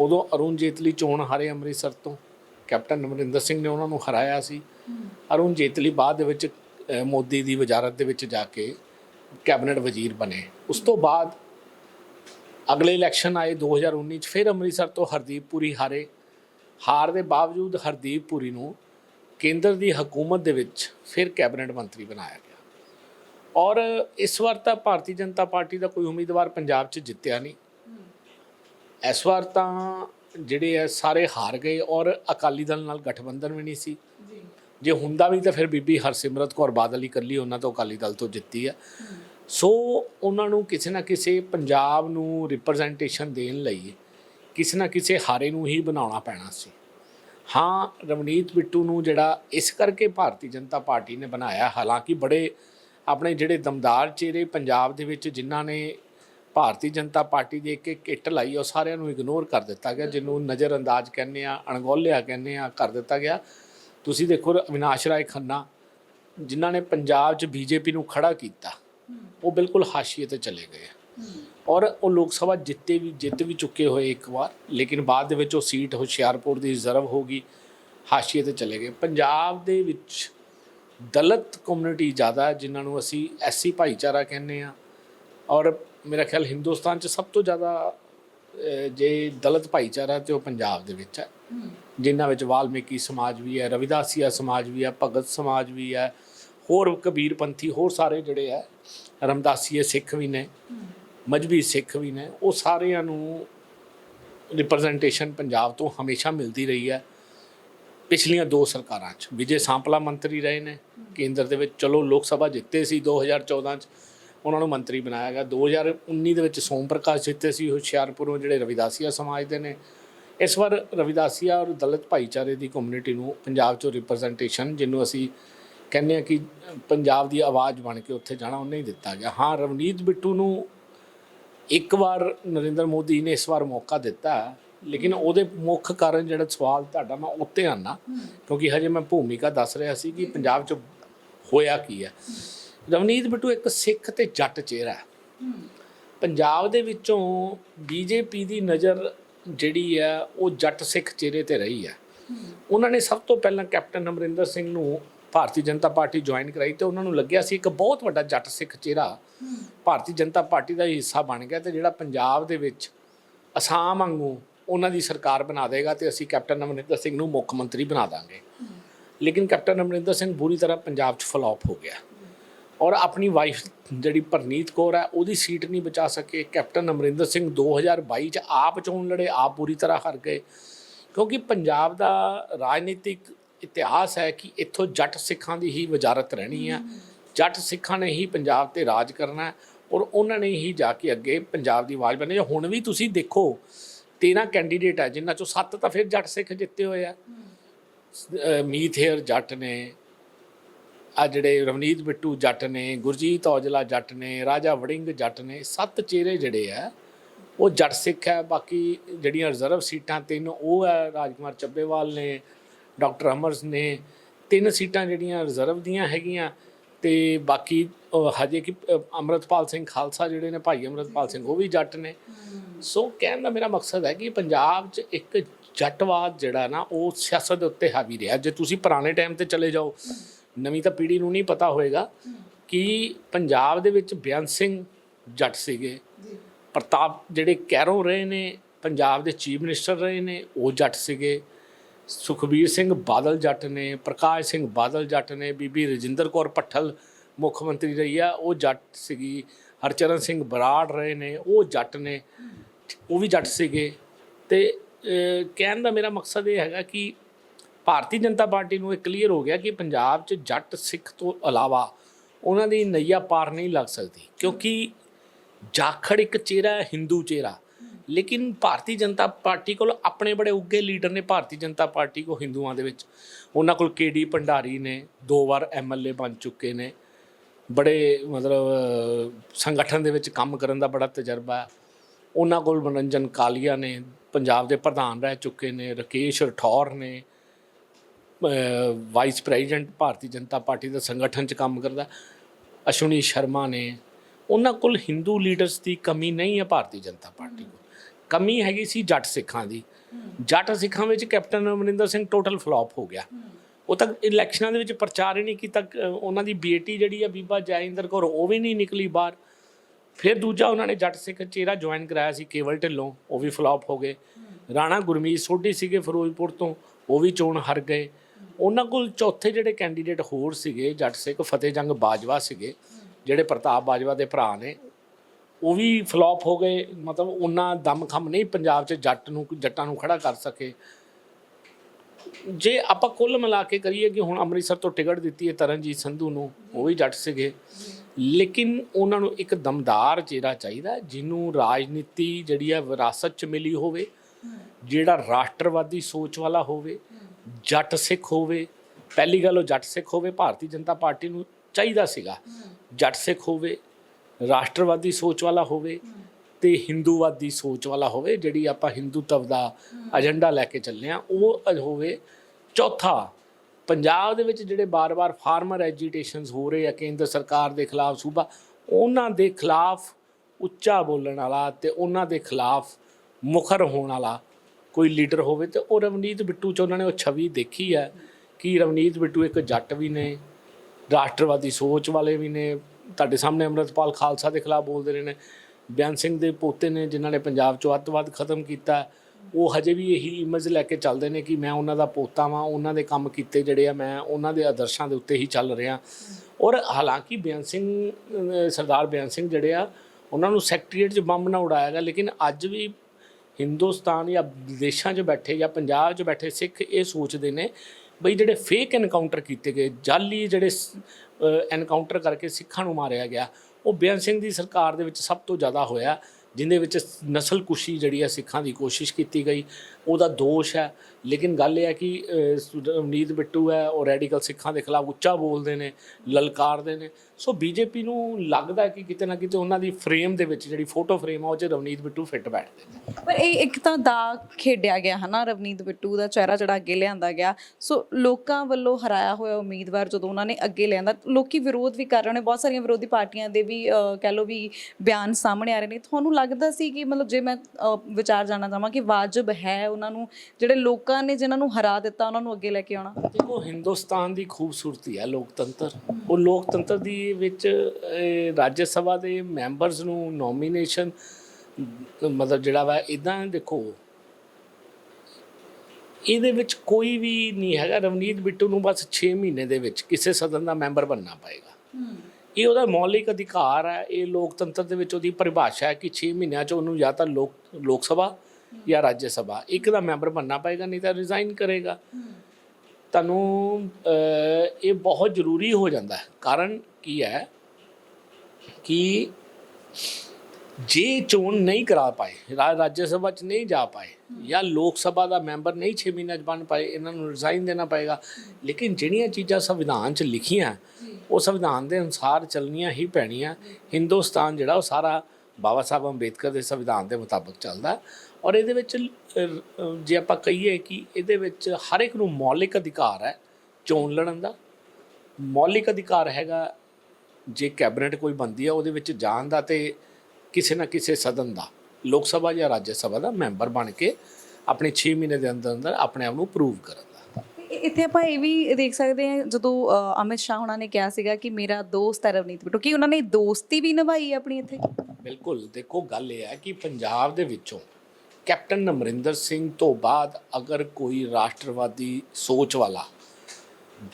ਉਦੋਂ ਅਰੁਣ ਜੇਤਲੀ ਚੋਣ ਹਾਰੇ ਅੰਮ੍ਰਿਤਸਰ ਤੋਂ। ਕੈਪਟਨ ਅਮਰਿੰਦਰ ਸਿੰਘ ਨੇ ਉਹਨਾਂ ਨੂੰ ਹਰਾਇਆ ਸੀ। ਅਰੁਣ ਜੇਤਲੀ ਬਾਅਦ ਦੇ ਵਿੱਚ ਮੋਦੀ ਦੀ ਵਜ਼ਾਰਤ ਦੇ ਵਿੱਚ ਜਾ ਕੇ ਕੈਬਨਿਟ ਵਜ਼ੀਰ ਬਣੇ। ਉਸ ਤੋਂ ਬਾਅਦ ਅਗਲੇ ਇਲੈਕਸ਼ਨ ਆਏ 2019 ਚ, ਫਿਰ ਅੰਮ੍ਰਿਤਸਰ ਤੋਂ ਹਰਦੀਪ ਪੁਰੀ ਹਾਰੇ। ਹਾਰ ਦੇ ਬਾਵਜੂਦ ਹਰਦੀਪ ਪੁਰੀ ਨੂੰ ਕੇਂਦਰ ਦੀ ਹਕੂਮਤ ਦੇ ਵਿੱਚ ਫਿਰ ਕੈਬਨਿਟ ਮੰਤਰੀ ਬਣਾਇਆ ਗਿਆ। ਔਰ ਇਸ ਵਾਰ ਤਾਂ ਭਾਰਤੀ ਜਨਤਾ ਪਾਰਟੀ ਦਾ ਕੋਈ ਉਮੀਦਵਾਰ ਪੰਜਾਬ 'ਚ ਜਿੱਤਿਆ ਨਹੀਂ। ਇਸ ਵਾਰ ਤਾਂ ਜਿਹੜੇ ਆ, ਸਾਰੇ ਹਾਰ ਗਏ ਔਰ ਅਕਾਲੀ ਦਲ ਨਾਲ ਗਠਬੰਧਨ ਵੀ ਨਹੀਂ ਸੀ। ਜੇ ਹੁੰਦਾ ਵੀ ਤਾਂ ਫਿਰ ਬੀਬੀ ਹਰਸਿਮਰਤ ਕੌਰ ਬਾਦਲ ਹੀ ਇਕੱਲੀ ਉਹਨਾਂ ਤੋਂ ਅਕਾਲੀ ਦਲ ਤੋਂ ਜਿੱਤੀ ਆ। ਸੋ ਉਹਨਾਂ ਨੂੰ ਕਿਸੇ ਨਾ ਕਿਸੇ ਪੰਜਾਬ ਨੂੰ ਰਿਪਰੈਜ਼ੈਂਟੇਸ਼ਨ ਦੇਣ ਲਈ ਕਿਸੇ ਨਾ ਕਿਸੇ ਹਾਰੇ ਨੂੰ ਹੀ ਬਣਾਉਣਾ ਪੈਣਾ ਸੀ। ਹਾਂ, ਰਵਨੀਤ ਬਿੱਟੂ ਨੂੰ ਜਿਹੜਾ ਇਸ ਕਰਕੇ ਭਾਰਤੀ ਜਨਤਾ ਪਾਰਟੀ ਨੇ ਬਣਾਇਆ, ਹਾਲਾਂਕਿ ਬੜੇ ਆਪਣੇ ਜਿਹੜੇ ਦਮਦਾਰ ਚਿਹਰੇ ਪੰਜਾਬ ਦੇ ਵਿੱਚ ਜਿਨ੍ਹਾਂ ਨੇ ਭਾਰਤੀ ਜਨਤਾ ਪਾਰਟੀ ਦੀ ਇੱਕ ਇੱਕ ਇੱਟ ਲਾਈ, ਉਹ ਸਾਰਿਆਂ ਨੂੰ ਇਗਨੋਰ ਕਰ ਦਿੱਤਾ ਗਿਆ, ਜਿਹਨੂੰ ਨਜ਼ਰਅੰਦਾਜ਼ ਕਹਿੰਦੇ ਆ, ਅਣਗੌਲਿਆ ਕਹਿੰਦੇ ਆ, ਕਰ ਦਿੱਤਾ ਗਿਆ। ਤੁਸੀਂ ਦੇਖੋ ਅਵਿਨਾਸ਼ ਰਾਏ ਖੰਨਾ, ਜਿਨ੍ਹਾਂ ਨੇ ਪੰਜਾਬ 'ਚ ਬੀਜੇਪੀ ਨੂੰ ਖੜਾ ਕੀਤਾ, ਉਹ ਬਿਲਕੁਲ ਹਾਸ਼ੀਏ ਤੇ ਚਲੇ ਗਏ ਔਰ ਉਹ ਲੋਕ ਸਭਾ ਜਿੱਤੇ ਵੀ, ਜਿੱਤ ਵੀ ਚੁੱਕੇ ਹੋਏ ਇੱਕ ਵਾਰ, ਲੇਕਿਨ ਬਾਅਦ ਦੇ ਵਿੱਚ ਉਹ ਸੀਟ ਹੁਸ਼ਿਆਰਪੁਰ ਦੀ ਰਿਜ਼ਰਵ ਹੋ ਗਈ, ਹਾਸ਼ੀਏ ਤੇ ਚਲੇ ਗਏ। ਪੰਜਾਬ ਦੇ ਵਿੱਚ ਦਲਤ ਕਮਿਊਨਿਟੀ ਜ਼ਿਆਦਾ ਜਿਨ੍ਹਾਂ ਨੂੰ ਅਸੀਂ ਐਸਸੀ ਭਾਈਚਾਰਾ ਕਹਿੰਦੇ ਆ ਔਰ ਮੇਰਾ ਖਿਆਲ ਹਿੰਦੁਸਤਾਨ 'ਚ ਸਭ ਤੋਂ ਜ਼ਿਆਦਾ ਜੇ ਦਲਤ ਭਾਈਚਾਰਾ ਤੇ ਉਹ ਪੰਜਾਬ ਦੇ ਵਿੱਚ ਹੈ। ਜਿਨ੍ਹਾਂ ਵਿੱਚ ਵਾਲਮੀਕੀ ਸਮਾਜ ਵੀ ਹੈ, ਰਵਿਦਾਸੀਆ ਸਮਾਜ ਵੀ ਹੈ, ਭਗਤ ਸਮਾਜ ਵੀ ਹੈ, ਹੋਰ ਕਬੀਰਪੰਥੀ ਹੋਰ ਸਾਰੇ ਜਿਹੜੇ ਹੈ, ਰਮਦਾਸੀਏ ਸਿੱਖ ਵੀ ਨੇ, ਮਜਬੀ ਸਿੱਖ ਵੀ ਨੇ, ਉਹ ਸਾਰਿਆਂ ਨੂੰ ਰਿਪਰੈਜ਼ੈਂਟੇਸ਼ਨ ਪੰਜਾਬ ਤੋਂ ਹਮੇਸ਼ਾ ਮਿਲਦੀ ਰਹੀ ਹੈ। ਪਿਛਲੀਆਂ ਦੋ ਸਰਕਾਰਾਂ 'ਚ ਵਿਜੇ ਸਾਂਪਲਾ ਮੰਤਰੀ ਰਹੇ ਨੇ, ਕੇਂਦਰ ਦੇ ਵਿੱਚ ਚਲੋ ਲੋਕ ਸਭਾ ਜਿੱਤੇ ਸੀ 2014 'ਚ, ਉਹਨਾਂ ਨੂੰ ਮੰਤਰੀ ਬਣਾਇਆ ਗਿਆ। 2019 ਦੇ ਵਿੱਚ ਸੋਮ ਪ੍ਰਕਾਸ਼ ਜਿੱਤੇ ਸੀ, ਹੁਸ਼ਿਆਰਪੁਰੋਂ ਜਿਹੜੇ ਰਵਿਦਾਸੀਆ ਸਮਾਜ ਦੇ ਨੇ ਇਸ ਵਾਰ ਰਵਿਦਾਸੀਆ ਔਰ ਦਲਿਤ ਭਾਈਚਾਰੇ ਦੀ ਕਮਿਊਨਿਟੀ ਨੂੰ ਪੰਜਾਬ 'ਚੋਂ ਰਿਪਰੈਜ਼ੈਂਟੇਸ਼ਨ ਜਿਹਨੂੰ ਅਸੀਂ ਕਹਿੰਦੇ ਆ ਕਿ ਪੰਜਾਬ ਦੀ ਆਵਾਜ਼ ਬਣ ਕੇ ਉੱਥੇ ਜਾਣਾ ਉਹ ਨਹੀਂ ਦਿੱਤਾ ਗਿਆ। ਹਾਂ ਰਵਨੀਤ ਬਿੱਟੂ ਨੂੰ ਇੱਕ ਵਾਰ ਨਰਿੰਦਰ ਮੋਦੀ ਨੇ ਇਸ ਵਾਰ ਮੌਕਾ ਦਿੱਤਾ ਹੈ, ਲੇਕਿਨ ਉਹਦੇ ਮੁੱਖ ਕਾਰਨ ਜਿਹੜਾ ਸਵਾਲ ਤੁਹਾਡਾ ਮੈਂ ਉੱਤੇ ਆਨਾ ਕਿਉਂਕਿ ਹਜੇ ਮੈਂ ਭੂਮਿਕਾ ਦੱਸ ਰਿਹਾ ਸੀ ਕਿ ਪੰਜਾਬ 'ਚ ਹੋਇਆ ਕੀ ਹੈ। ਰਵਨੀਤ ਬਿੱਟੂ ਇੱਕ ਸਿੱਖ ਤੇ ਜੱਟ ਚਿਹਰਾ ਹੈ। ਪੰਜਾਬ ਦੇ ਵਿੱਚੋਂ ਬੀਜੇਪੀ ਦੀ ਨਜ਼ਰ ਜਿਹੜੀ ਹੈ ਉਹ ਜੱਟ ਸਿੱਖ ਚਿਹਰੇ ਤੇ ਰਹੀ ਹੈ ਉਹਨਾਂ ਨੇ ਸਭ ਤੋਂ ਪਹਿਲਾਂ ਕੈਪਟਨ ਅਮਰਿੰਦਰ ਸਿੰਘ ਨੂੰ ਭਾਰਤੀ ਜਨਤਾ ਪਾਰਟੀ ਜੁਆਇਨ ਕਰਾਈ ਤੇ ਉਹਨਾਂ ਨੂੰ ਲੱਗਿਆ ਸੀ ਇੱਕ ਬਹੁਤ ਵੱਡਾ ਜੱਟ ਸਿੱਖ ਚਿਹਰਾ। ਭਾਰਤੀ ਜਨਤਾ ਪਾਰਟੀ ਦਾ ਹੀ ਹਿੱਸਾ ਬਣ ਗਿਆ ਤੇ ਜਿਹੜਾ ਪੰਜਾਬ ਦੇ ਵਿੱਚ ਅਸਾਮ ਵਾਂਗੂ ਉਹਨਾਂ ਦੀ ਸਰਕਾਰ ਬਣਾ ਦੇਗਾ ਤੇ ਅਸੀਂ ਕੈਪਟਨ ਅਮਰਿੰਦਰ ਸਿੰਘ ਨੂੰ ਮੁੱਖ ਮੰਤਰੀ ਬਣਾ ਦਾਂਗੇ। ਲੇਕਿਨ ਕੈਪਟਨ ਅਮਰਿੰਦਰ ਸਿੰਘ ਬੁਰੀ ਤਰ੍ਹਾਂ ਪੰਜਾਬ 'ਚ ਫਲॉप ਹੋ ਗਿਆ। ਔਰ ਆਪਣੀ ਵਾਈਫ ਜਿਹੜੀ ਪਰਨੀਤ ਕੌਰ ਹੈ, ਉਹਦੀ ਸੀਟ ਨਹੀਂ ਬਚਾ ਸਕੇ। ਕੈਪਟਨ ਅਮਰਿੰਦਰ ਸਿੰਘ 2022 ਚ ਆਪ ਚੋਣ ਲੜੇ, ਆਪ ਪੂਰੀ ਤਰ੍ਹਾਂ ਹਾਰ ਗਏ। ਕਿਉਂਕਿ ਪੰਜਾਬ ਦਾ ਰਾਜਨੀਤਿਕ ਇਤਿਹਾਸ ਹੈ ਕਿ ਇੱਥੋਂ ਜੱਟ ਸਿੱਖਾਂ ਦੀ ਹੀ ਵਜ਼ਾਰਤ ਰਹਿਣੀ ਹੈ। ਜੱਟ ਸਿੱਖਾਂ ਨੇ ਹੀ ਪੰਜਾਬ ਤੇ ਰਾਜ ਕਰਨਾ ਹੈ ਔਰ ਉਹਨਾਂ ਨੇ ਹੀ ਜਾ ਕੇ ਅੱਗੇ ਪੰਜਾਬ ਦੀ ਆਵਾਜ਼ ਬਣਨੀ ਹੁਣ ਵੀ ਤੁਸੀਂ ਦੇਖੋ 13 ਕੈਂਡੀਡੇਟ ਹੈ, ਜਿਨ੍ਹਾਂ ਚੋਂ 7 ਤਾਂ ਫਿਰ ਜੱਟ ਸਿੱਖ ਜਿੱਤੇ ਹੋਏ ਆ। ਅਹ ਜੱਟ ਨੇ ਆ ਜਿਹੜੇ ਰਵਨੀਤ ਬਿੱਟੂ ਜੱਟ ਨੇ ਗੁਰਜੀਤ ਔਜਲਾ ਜੱਟ ਨੇ ਰਾਜਾ ਵੜਿੰਗ ਜੱਟ ਨੇ ਸੱਤ ਚਿਹਰੇ ਜਿਹੜੇ ਆ ਉਹ ਜੱਟ ਸਿੱਖ ਹੈ। ਬਾਕੀ ਜਿਹੜੀਆਂ ਰਿਜ਼ਰਵ ਸੀਟਾਂ ਤਿੰਨ ਉਹ ਹੈ ਰਾਜਕੁਮਾਰ ਚੱਬੇਵਾਲ ਨੇ ਡਾਕਟਰ ਅਮਰਸ ਨੇ ਤਿੰਨ ਸੀਟਾਂ ਜਿਹੜੀਆਂ ਰਿਜ਼ਰਵ ਦੀਆਂ ਹੈਗੀਆਂ ਤੇ ਬਾਕੀ ਹਜੇ ਕਿ ਅਹ, ਅੰਮ੍ਰਿਤਪਾਲ ਸਿੰਘ ਖਾਲਸਾ ਜਿਹੜੇ ਨੇ ਭਾਈ ਅੰਮ੍ਰਿਤਪਾਲ ਸਿੰਘ ਉਹ ਵੀ ਜੱਟ ਨੇ। ਸੋ ਕਹਿਣ ਦਾ ਮੇਰਾ ਮਕਸਦ ਹੈ ਕਿ ਪੰਜਾਬ 'ਚ ਇੱਕ ਜੱਟਵਾਦ ਜਿਹੜਾ ਨਾ ਉਹ ਸਿਆਸਤ ਦੇ ਉੱਤੇ ਹਾਵੀ ਰਿਹਾ। ਜੇ ਤੁਸੀਂ ਪੁਰਾਣੇ ਟਾਈਮ ਤੇ ਚਲੇ ਜਾਓ ਨਵੀਂ ਤਾਂ ਪੀੜ੍ਹੀ ਨੂੰ ਨਹੀਂ ਪਤਾ ਹੋਏਗਾ ਕਿ ਪੰਜਾਬ ਦੇ ਵਿੱਚ ਬਿਆਨ ਸਿੰਘ ਜੱਟ ਸੀਗੇ। ਪ੍ਰਤਾਪ ਜਿਹੜੇ ਕੈਰੋਂ ਰਹੇ ਨੇ ਪੰਜਾਬ ਦੇ ਚੀਫ ਮਿਨਿਸਟਰ ਰਹੇ ਨੇ ਉਹ ਜੱਟ ਸੀਗੇ। ਸੁਖਬੀਰ ਸਿੰਘ ਬਾਦਲ ਜੱਟ ਨੇ ਪ੍ਰਕਾਸ਼ ਸਿੰਘ ਬਾਦਲ ਜੱਟ ਨੇ ਬੀਬੀ ਰਜਿੰਦਰ ਕੌਰ ਪੱਠਲ ਮੁੱਖ ਮੰਤਰੀ ਰਹੀ ਆ ਉਹ ਜੱਟ ਸੀਗੀ। ਹਰਚਰਨ ਸਿੰਘ ਬਰਾੜ ਰਹੇ ਨੇ ਉਹ ਜੱਟ ਨੇ ਉਹ ਵੀ ਜੱਟ ਸੀਗੇ। ਤੇ ਕਹਿਣ ਦਾ ਮੇਰਾ ਮਕਸਦ ਇਹ ਹੈਗਾ ਕਿ ਭਾਰਤੀ ਜਨਤਾ ਪਾਰਟੀ ਨੂੰ ਇਹ ਕਲੀਅਰ ਹੋ ਗਿਆ ਕਿ ਪੰਜਾਬ 'ਚ ਜੱਟ, ਸਿੱਖ ਤੋਂ ਇਲਾਵਾ ਉਹਨਾਂ ਦੀ ਨਈਆ ਪਾਰ ਨਹੀਂ ਲੱਗ ਸਕਦੀ ਕਿਉਂਕਿ ਜਾਖੜ ਇੱਕ ਚਿਹਰਾ ਹੈ ਹਿੰਦੂ ਚਿਹਰਾ। ਲੇਕਿਨ ਭਾਰਤੀ ਜਨਤਾ ਪਾਰਟੀ ਕੋਲ ਆਪਣੇ ਬੜੇ ਉੱਗੇ ਲੀਡਰ ਨੇ ਭਾਰਤੀ ਜਨਤਾ ਪਾਰਟੀ ਕੋ ਹਿੰਦੂਆਂ ਦੇ ਵਿੱਚ। ਉਹਨਾਂ ਕੋਲ ਕੇਡੀ ਭੰਡਾਰੀ ਨੇ, ਦੋ ਵਾਰ ਐਮਐਲਏ ਬਣ ਚੁੱਕੇ ਨੇ। ਬੜੇ ਮਤਲਬ, ਸੰਗਠਨ ਦੇ ਵਿੱਚ ਕੰਮ ਕਰਨ ਦਾ ਬੜਾ ਤਜਰਬਾ ਹੈ। ਉਹਨਾਂ ਕੋਲ ਮਨੋਰੰਜਨ ਕਾਲੀਆ ਨੇ, ਪੰਜਾਬ ਦੇ ਪ੍ਰਧਾਨ ਰਹਿ ਚੁੱਕੇ ਨੇ, ਰਕੇਸ਼ ਰਠੌਰ ਨੇ vice president Bharatiya Janata Party ਦਾ ਸੰਗਠਨ 'ਚ ਕੰਮ ਕਰਦਾ। ਅਸ਼ਵਨੀ ਸ਼ਰਮਾ ਨੇ। ਉਹਨਾਂ ਕੋਲ ਹਿੰਦੂ ਲੀਡਰਸ ਦੀ ਕਮੀ ਨਹੀਂ ਹੈ ਭਾਰਤੀ ਜਨਤਾ ਪਾਰਟੀ ਕੋਲ। ਕਮੀ ਹੈਗੀ ਸੀ ਜੱਟ ਸਿੱਖਾਂ ਦੀ। ਜੱਟ ਸਿੱਖਾਂ ਵਿੱਚ captain Amarinder Singh total flop ਹੋ ਗਿਆ। ਉਹ ਤਾਂ ਇਲੈਕਸ਼ਨਾਂ ਦੇ ਵਿੱਚ ਪ੍ਰਚਾਰ ਹੀ ਨਹੀਂ ਕੀਤਾ। ਉਹਨਾਂ ਦੀ ਬੇਟੀ ਜਿਹੜੀ ਆ ਬੀਬਾ ਜੈਇੰਦਰ ਕੌਰ, ਉਹ ਵੀ ਨਹੀਂ ਨਿਕਲੀ ਬਾਹਰ। ਫਿਰ ਦੂਜਾ ਉਹਨਾਂ ਨੇ ਜੱਟ ਸਿੱਖ ਚਿਹਰਾ ਜੁਆਇਨ ਕਰਾਇਆ ਸੀ ਕੇਵਲ ਢਿੱਲੋਂ। ਉਹ ਵੀ ਫਲॉप ਹੋ ਗਏ। ਰਾਣਾ ਗੁਰਮੀਤ ਸੋਢੀ ਸੀਗੇ ਫਿਰੋਜ਼ਪੁਰ ਤੋਂ। ਉਹ ਵੀ ਚੋਣ ਹਾਰ ਗਏ। ਉਹਨਾਂ ਕੋਲ ਚੌਥੇ ਜਿਹੜੇ ਕੈਂਡੀਡੇਟ ਹੋਰ ਸੀਗੇ ਜੱਟ ਸਿੱਖ ਫਤਿਹ ਜੰਗ ਬਾਜਵਾ ਸੀਗੇ ਜਿਹੜੇ ਪ੍ਰਤਾਪ ਬਾਜਵਾ ਦੇ ਭਰਾ ਨੇ ਉਹ ਵੀ ਫਲॉप ਹੋ ਗਏ। ਮਤਲਬ ਉਹਨਾਂ ਦਮਖਮ ਨਹੀਂ ਪੰਜਾਬ 'ਚ ਜੱਟ ਨੂੰ ਜੱਟਾਂ ਨੂੰ ਖੜਾ ਕਰ ਸਕੇ। ਜੇ ਆਪਾਂ ਕੁੱਲ ਮਿਲਾ ਕੇ ਕਰੀਏ ਕਿ ਹੁਣ ਅੰਮ੍ਰਿਤਸਰ ਤੋਂ ਟਿਕਟ ਦਿੱਤੀ ਹੈ ਤਰਨਜੀਤ ਸੰਧੂ ਨੂੰ ਉਹ ਵੀ ਜੱਟ ਸੀਗੇ। ਲੇਕਿਨ ਉਹਨਾਂ ਨੂੰ ਇੱਕ ਦਮਦਾਰ ਚਿਹਰਾ ਚਾਹੀਦਾ ਜਿਹਨੂੰ ਰਾਜਨੀਤੀ ਜਿਹੜੀ ਹੈ ਵਿਰਾਸਤ ਚ ਮਿਲੀ ਹੋਵੇ ਜਿਹੜਾ ਰਾਸ਼ਟਰਵਾਦੀ ਸੋਚ ਵਾਲਾ ਹੋਵੇ ਜੱਟ ਸਿੱਖ ਹੋਵੇ, ਪਹਿਲੀ ਗੱਲ ਉਹ ਜੱਟ ਸਿੱਖ ਹੋਵੇ, ਭਾਰਤੀ ਜਨਤਾ ਪਾਰਟੀ ਨੂੰ ਚਾਹੀਦਾ ਸੀਗਾ। ਜੱਟ ਸਿੱਖ ਹੋਵੇ, ਰਾਸ਼ਟਰਵਾਦੀ ਸੋਚ ਵਾਲਾ ਹੋਵੇ ਤੇ ਹਿੰਦੂਵਾਦੀ ਸੋਚ ਵਾਲਾ ਹੋਵੇ, ਜਿਹੜੀ ਆਪਾਂ ਹਿੰਦੂਤਵ ਦਾ ਏਜੰਡਾ ਲੈ ਕੇ ਚੱਲੇ ਆ ਉਹ ਹੋਵੇ। ਚੌਥਾ, ਪੰਜਾਬ ਦੇ ਵਿੱਚ ਜਿਹੜੇ ਬਾਰ-ਬਾਰ ਫਾਰਮਰ ਐਜੀਟੇਸ਼ਨਸ ਹੋ ਰਹੇ ਆ, ਕੇਂਦਰ ਸਰਕਾਰ ਦੇ ਖਿਲਾਫ ਸੂਬਾ, ਉਹਨਾਂ ਦੇ ਖਿਲਾਫ ਉੱਚਾ ਬੋਲਣ ਵਾਲਾ ਤੇ ਉਹਨਾਂ ਦੇ ਖਿਲਾਫ ਮੁਖਰ ਹੋਣ ਵਾਲਾ ਕੋਈ ਲੀਡਰ ਹੋਵੇ ਤੇ ਉਹ ਰਵਨੀਤ ਬਿੱਟੂ ਚ ਉਹਨਾਂ ਨੇ ਉਹ ਛਵੀ ਦੇਖੀ ਹੈ ਕਿ ਰਵਨੀਤ ਬਿੱਟੂ ਇੱਕ ਜੱਟ ਵੀ ਨੇ, ਰਾਸ਼ਟਰਵਾਦੀ ਸੋਚ ਵਾਲੇ ਵੀ ਨੇ। ਤੁਹਾਡੇ ਸਾਹਮਣੇ ਅੰਮ੍ਰਿਤਪਾਲ ਖਾਲਸਾ ਦੇ ਖਿਲਾਫ ਬੋਲਦੇ ਰਹੇ ਨੇ। ਬਿਆਨ ਸਿੰਘ ਦੇ ਪੋਤੇ ਨੇ ਜਿਨ੍ਹਾਂ ਨੇ ਪੰਜਾਬ ਚੋਂ ਅੱਤਵਾਦ ਖਤਮ ਕੀਤਾ। ਉਹ ਹਜੇ ਵੀ ਇਹੀ ਇਮੇਜ ਲੈ ਕੇ ਚੱਲਦੇ ਨੇ ਕਿ ਮੈਂ ਉਹਨਾਂ ਦਾ ਪੋਤਾ ਵਾਂ, ਉਹਨਾਂ ਦੇ ਕੰਮ ਕੀਤੇ ਜਿਹੜੇ ਆ, ਮੈਂ ਉਹਨਾਂ ਦੇ ਆਦਰਸ਼ਾਂ ਦੇ ਉੱਤੇ ਹੀ ਚੱਲ ਰਿਹਾ। ਔਰ ਹਾਲਾਂਕਿ ਬਿਆਨ ਸਿੰਘ ਸਰਦਾਰ ਬਿਆਨ ਸਿੰਘ ਜਿਹੜੇ ਆ, ਉਹਨਾਂ ਨੂੰ ਸੈਕਟਰੀਏਟ 'ਚ ਬੰਬ ਨਾ ਉਡਾਇਆ ਗਿਆ, ਲੇਕਿਨ ਅੱਜ ਵੀ ਹਿੰਦੁਸਤਾਨ ਜਾਂ ਵਿਦੇਸ਼ਾਂ 'ਚ ਬੈਠੇ ਜਾਂ ਪੰਜਾਬ 'ਚ ਬੈਠੇ ਸਿੱਖ ਇਹ ਸੋਚਦੇ ਨੇ ਬਈ ਜਿਹੜੇ ਫੇਕ ਐਨਕਾਊਂਟਰ ਕੀਤੇ ਗਏ, ਜਾਲੀ ਜਿਹੜੇ ਐਨਕਾਊਂਟਰ ਕਰਕੇ ਸਿੱਖਾਂ ਨੂੰ ਮਾਰਿਆ ਗਿਆ, ਉਹ ਬੇਅੰਤ ਸਿੰਘ ਦੀ ਸਰਕਾਰ ਦੇ ਵਿੱਚ ਸਭ ਤੋਂ ਜ਼ਿਆਦਾ ਹੋਇਆ, ਜਿੰਦੇ ਵਿੱਚ ਨਸਲਕੁਸ਼ੀ ਜਿਹੜੀ ਹੈ ਸਿੱਖਾਂ ਦੀ ਕੋਸ਼ਿਸ਼ ਕੀਤੀ ਗਈ। ਉਹਦਾ ਦੋਸ਼ ਹੈ। ਲੇਕਿਨ ਗੱਲ ਇਹ ਹੈ ਕਿ ਅਹ, ਰਵਨੀਤ ਬਿੱਟੂ ਹੈ ਉਹ ਰੈਡੀਕਲ ਸਿੱਖਾਂ ਦੇ ਖਿਲਾਫ ਉੱਚਾ ਬੋਲਦੇ ਨੇ ਲਲਕਾਰਦੇ ਨੇ। ਸੋ ਬੀਜੇਪੀ ਨੂੰ ਲੱਗਦਾ ਕਿ ਕਿਤੇ ਨਾ ਕਿਤੇ ਉਹਨਾਂ ਦੀ ਫਰੇਮ ਦੇ ਵਿੱਚ ਜਿਹੜੀ ਫੋਟੋ ਫਰੇਮ ਆ ਉਹ 'ਚ ਰਵਨੀਤ ਬਿੱਟੂ ਫਿੱਟ ਬੈਠਦੇ ਨੇ। ਪਰ ਇਹ ਇੱਕ ਤਾਂ ਦਾ ਖੇਡਿਆ ਗਿਆ ਹਨਾ ਰਵਨੀਤ ਬਿੱਟੂ ਦਾ ਚਿਹਰਾ ਜਿਹੜਾ ਅੱਗੇ ਲਿਆਂਦਾ ਗਿਆ। ਸੋ ਲੋਕਾਂ ਵੱਲੋਂ ਹਰਾਇਆ ਹੋਇਆ ਉਮੀਦਵਾਰ ਜਦੋਂ ਉਹਨਾਂ ਨੇ ਅੱਗੇ ਲਿਆਂਦਾ ਲੋਕੀ ਵਿਰੋਧ ਵੀ ਕਰ ਰਹੇ ਨੇ। ਬਹੁਤ ਸਾਰੀਆਂ ਵਿਰੋਧੀ ਪਾਰਟੀਆਂ ਦੇ ਵੀ ਕਹਿ ਲਓ ਵੀ ਬਿਆਨ ਸਾਹਮਣੇ ਆ ਰਹੇ ਨੇ। ਤੁਹਾਨੂੰ ਲੱਗਦਾ ਸੀ ਕਿ ਮਤਲਬ ਜੇ ਮੈਂ ਵਿਚਾਰ ਜਾਣਨਾ ਚਾਹਾਂ ਕਿ ਵਾਜਬ ਹੈ ਉਹਨਾਂ ਨੂੰ ਜਿਹੜੇ ਲੋਕਾਂ ਨੇ ਜਿਨ੍ਹਾਂ ਨੂੰ ਹਰਾ ਦਿੱਤਾ ਉਹਨਾਂ ਨੂੰ ਅੱਗੇ ਲੈ ਕੇ ਆਉਣਾ। ਦੇਖੋ ਹਿੰਦੁਸਤਾਨ ਦੀ ਖੂਬਸੂਰਤੀ ਹੈ ਲੋਕਤੰਤਰ। ਉਹ ਲੋਕਤੰਤਰ ਦੀ ਵਿੱਚ ਰਾਜ ਸਭਾ ਦੇ ਮੈਂਬਰਸ ਨੂੰ ਨੋਮੀਨੇਸ਼ਨ ਮਤਲਬ ਜਿਹੜਾ ਵਾ ਇਦਾਂ ਦੇਖੋ ਇਹਦੇ ਵਿੱਚ ਕੋਈ ਵੀ ਨਹੀਂ ਹੈਗਾ। ਰਵਨੀਤ ਬਿੱਟੂ ਨੂੰ ਬਸ 6 ਮਹੀਨੇ ਦੇ ਵਿੱਚ ਕਿਸੇ ਸਦਨ ਦਾ ਮੈਂਬਰ ਬਣਨਾ ਪਏਗਾ। ਇਹ ਉਹਦਾ ਮੌਲਿਕ ਅਧਿਕਾਰ ਹੈ। ਇਹ ਲੋਕਤੰਤਰ ਦੇ ਵਿੱਚ ਉਹਦੀ ਪਰਿਭਾਸ਼ਾ ਹੈ ਕਿ 6 ਮਹੀਨਿਆਂ 'ਚ ਉਹਨੂੰ ਜਾਂ ਤਾਂ ਲੋਕ ਲੋਕ ਸਭਾ ਜਾਂ ਰਾਜ ਸਭਾ, ਇੱਕ ਦਾ ਮੈਂਬਰ ਬਣਨਾ ਪਏਗਾ, ਨਹੀਂ ਤਾਂ ਰਿਜ਼ਾਈਨ ਕਰੇਗਾ। ਤੁਹਾਨੂੰ ਇਹ ਬਹੁਤ ਜ਼ਰੂਰੀ ਹੋ ਜਾਂਦਾ ਹੈ। ਕਾਰਨ ਕੀ ਹੈ ਕਿ ਜੇ ਚੋਣ ਨਹੀਂ ਕਰਾ ਪਾਏ ਰਾਜ ਸਭਾ ਚ ਨਹੀਂ ਜਾ ਪਾਏ ਜਾਂ ਲੋਕ ਸਭਾ ਦਾ ਮੈਂਬਰ ਨਹੀਂ 6 ਮਹੀਨਿਆਂ ਚ ਬਣ ਪਾਏ, ਇਹਨਾਂ ਨੂੰ ਰਿਜ਼ਾਈਨ ਦੇਣਾ ਪਏਗਾ। ਲੇਕਿਨ ਜਿਹੜੀਆਂ ਚੀਜ਼ਾਂ ਸੰਵਿਧਾਨ ਚ ਲਿਖੀਆਂ, ਉਹ ਸੰਵਿਧਾਨ ਦੇ ਅਨੁਸਾਰ ਚੱਲਣੀਆਂ ਹੀ ਪੈਣੀਆਂ। ਹਿੰਦੁਸਤਾਨ ਜਿਹੜਾ ਉਹ ਸਾਰਾ ਬਾਬਾ ਸਾਹਿਬ ਅੰਬੇਦਕਰ ਦੇ ਸੰਵਿਧਾਨ ਦੇ ਮੁਤਾਬਕ ਚੱਲਦਾ। ਔਰ ਇਹਦੇ ਵਿੱਚ ਜੇ ਆਪਾਂ ਕਹੀਏ ਕਿ ਇਹਦੇ ਵਿੱਚ ਹਰ ਇੱਕ ਨੂੰ ਮੌਲਿਕ ਅਧਿਕਾਰ ਹੈ ਚੋਣ ਲੜਨ ਦਾ। ਮੌਲਿਕ ਅਧਿਕਾਰ ਹੈਗਾ ਜੇ ਕੈਬਨਿਟ ਕੋਈ ਬੰਦੀ ਹੈ ਉਹਦੇ ਵਿੱਚ ਜਾਣ ਦਾ ਤੇ ਕਿਸੇ ਨਾ ਕਿਸੇ ਸਦਨ ਦਾ ਲੋਕ ਸਭਾ ਜਾਂ ਰਾਜ ਸਭਾ ਦਾ ਮੈਂਬਰ ਬਣ ਕੇ ਆਪਣੇ 6 ਮਹੀਨੇ ਦੇ ਅੰਦਰ ਅੰਦਰ ਆਪਣੇ ਆਪ ਨੂੰ ਪ੍ਰੂਵ ਕਰਨ ਦਾ। ਇੱਥੇ ਆਪਾਂ ਇਹ ਵੀ ਦੇਖ ਸਕਦੇ ਹਾਂ ਜਦੋਂ ਅਮਿਤ ਸ਼ਾਹ ਹੁਣਾਂ ਨੇ ਕਿਹਾ ਸੀਗਾ ਕਿ ਮੇਰਾ ਦੋਸਤ ਹੈ ਰਵਨੀਤ ਬਿੱਟੂ ਕੀ ਉਹਨਾਂ ਨੇ ਦੋਸਤੀ ਵੀ ਨਿਭਾਈ ਆਪਣੀ ਇੱਥੇ? ਬਿਲਕੁਲ ਦੇਖੋ ਗੱਲ ਇਹ ਹੈ ਕਿ ਪੰਜਾਬ ਦੇ ਵਿੱਚੋਂ ਕੈਪਟਨ ਅਮਰਿੰਦਰ ਸਿੰਘ ਤੋਂ ਬਾਅਦ ਅਗਰ ਕੋਈ ਰਾਸ਼ਟਰਵਾਦੀ ਸੋਚ ਵਾਲਾ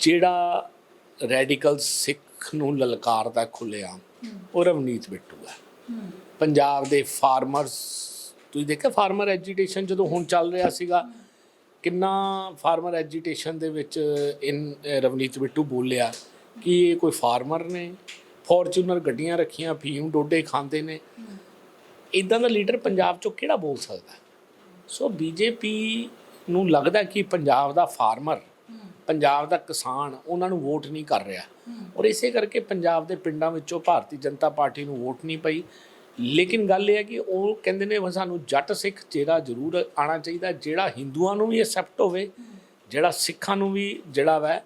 ਜਿਹੜਾ ਰੈਡੀਕਲ ਸਿੱਖ ਨੂੰ ਲਲਕਾਰਦਾ ਖੁੱਲ੍ਹੇਆਮ ਉਹ ਰਵਨੀਤ ਬਿੱਟੂ ਹੈ। ਪੰਜਾਬ ਦੇ ਫਾਰਮਰਸ ਤੁਸੀਂ ਦੇਖਿਆ ਫਾਰਮਰ ਐਜੀਟੇਸ਼ਨ ਜਦੋਂ ਹੁਣ ਚੱਲ ਰਿਹਾ ਸੀਗਾ ਕਿੰਨਾ ਫਾਰਮਰ ਐਜੀਟੇਸ਼ਨ ਦੇ ਵਿੱਚ ਇਨ ਰਵਨੀਤ ਬਿੱਟੂ ਬੋਲਿਆ ਕਿ ਇਹ ਕੋਈ ਫਾਰਮਰ ਨੇ ਫੋਰਚੂਨਰ ਗੱਡੀਆਂ ਰੱਖੀਆਂ ਫੀਮ ਡੋਡੇ ਖਾਂਦੇ ਨੇ ਇਦਾਂ ਦਾ ਲੀਡਰ ਪੰਜਾਬ ਚੋਂ ਕਿਹੜਾ ਬੋਲ ਸਕਦਾ? ਸੋ ਬੀਜੇਪੀ ਨੂੰ ਲੱਗਦਾ ਕਿ ਪੰਜਾਬ ਦਾ ਫਾਰਮਰ, ਪੰਜਾਬ ਦਾ ਕਿਸਾਨ, ਉਹਨਾਂ ਨੂੰ ਵੋਟ ਨਹੀਂ ਕਰ ਰਿਹਾ। ਔਰ ਇਸੇ ਕਰਕੇ ਪੰਜਾਬ ਦੇ ਪਿੰਡਾਂ ਵਿੱਚੋਂ ਭਾਰਤੀ ਜਨਤਾ ਪਾਰਟੀ ਨੂੰ ਵੋਟ ਨਹੀਂ ਪਈ। ਲੇਕਿਨ ਗੱਲ ਇਹ ਹੈ ਕਿ ਉਹ ਕਹਿੰਦੇ ਨੇ ਸਾਨੂੰ ਜੱਟ ਸਿੱਖ ਚਿਹਰਾ ਜ਼ਰੂਰ ਆਣਾ ਚਾਹੀਦਾ, ਜਿਹੜਾ ਹਿੰਦੂਆਂ ਨੂੰ ਵੀ ਐਕਸੈਪਟ ਹੋਵੇ, ਜਿਹੜਾ ਸਿੱਖਾਂ ਨੂੰ ਵੀ ਜਿਹੜਾ ਵੈ